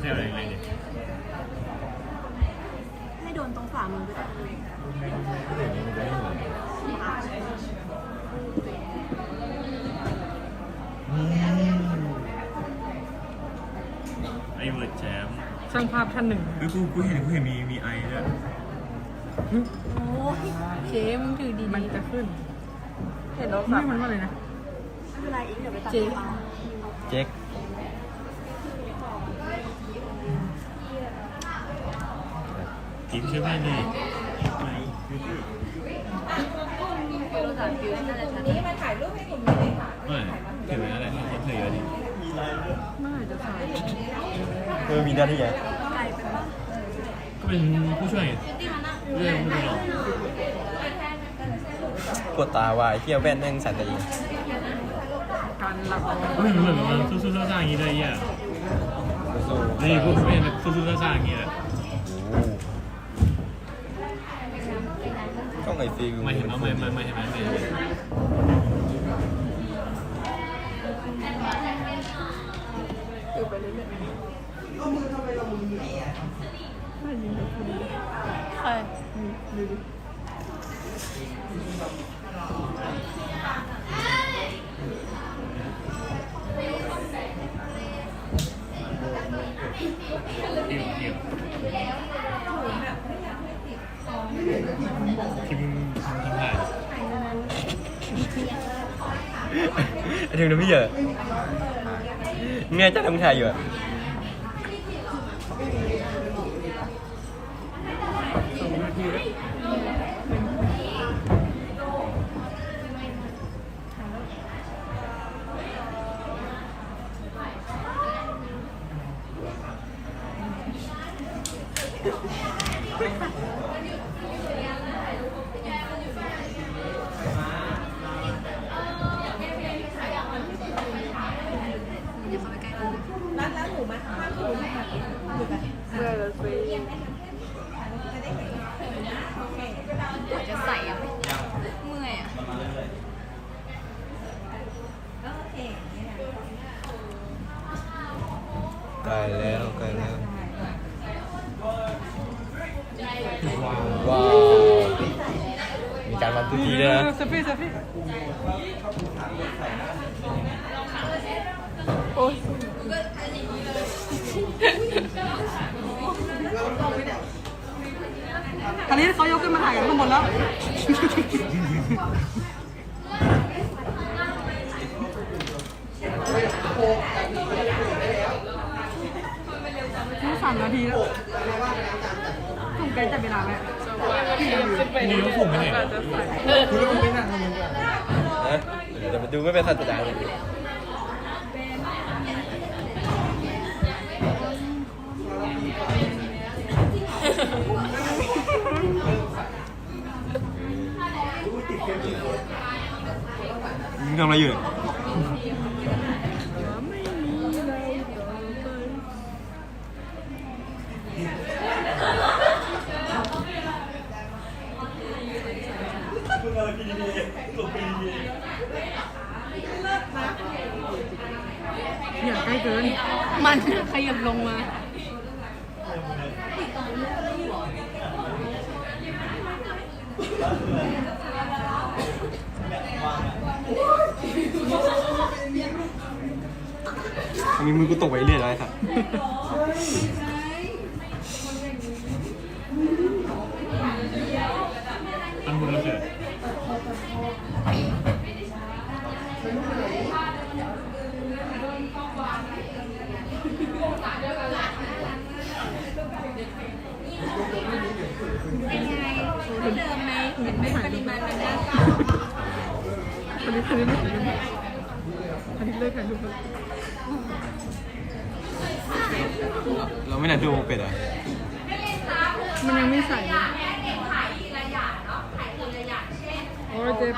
ใช่อะไรเลยเนี่ยให้โดนตรงฝ่ามือก็ได้อย่างนี้มันจะไม่เหมือนอืม ไอ เวิร์ดแจมช่างภาพท่านหนึ่ง เฮ้ยกูกูเห็นกูเห็นมีมีไอด้วยโอ้ยเคมถือดีมันดีจะขึ้น เห็นรถนี่มันว่าอะไรนะไม่เป็นไรอีกเดี๋ยวไปตัดเจ๊ เอาเจ๊กทีมช่วยแม่ดิไหนดูสิรู้จักฟิวน่าจะชัดไม่ถือไว้อะไรที่คนถือเยอะดิ เมื่อไหร่จะถ่ายเออมีหน้าที่ไงไกลไปปะก็เป็นผู้ช่วยไงเรื่องผู้ช่วยปวดตาวายเที่ยวแว่นแม่งสั่นตะลิงการหลับเฮ้ยเหมือนมันสู้ๆซ่าๆอย่างนี้เลยอะสู้ๆนี่พูดเป็นสู้ๆซ่าๆอย่างนี้แหละโอ้โหต้องไอฟิลไม่เห็นว่าไม่ไม่ไม่เห็นไหมไม่ เห็นไหมคือไปเรื่อยๆไม่ยิงกับคุณใครดูดิเดี่ยวเดี่ยวทีมทำทำถ่ายไอถึงน้ำพี่เหรอ เนี่ยจะทำถ่ายอยู่อะ เมื่อเราซื้อจะใส่อะเมื่อยอะใกลแล้วใกลแล้วว้าวมีการวันทุกทีด้วยนะเซฟี่เซฟี่ โอ้ยอันนี้เขายกขึ้นมาถ่ายกันข้างบนแล้วนี่สามนาทีแล้วถูกใจจับเวลาไหมนี่ก็ผงกันเนี่ยนะเดี๋ยวมาดูไม่เป็นสัจจาเลย ทำอะไรอยู่เนี่ยอย่าใกล้เกิน มันขยับลงมา มีมือกูตกไปเรื่อยแล้วไอ้สัสตั้งมือเสร็จเป็นไงเดิมไหมเห็นไหมปริมาณมันได้อันนี้อันนี้ไม่ถ่ายอันนี้เลิกถ่ายรูปแไม่น่าดูเป็ดอะมันยังไม่ใส่เลยโอ้ยเจ็บ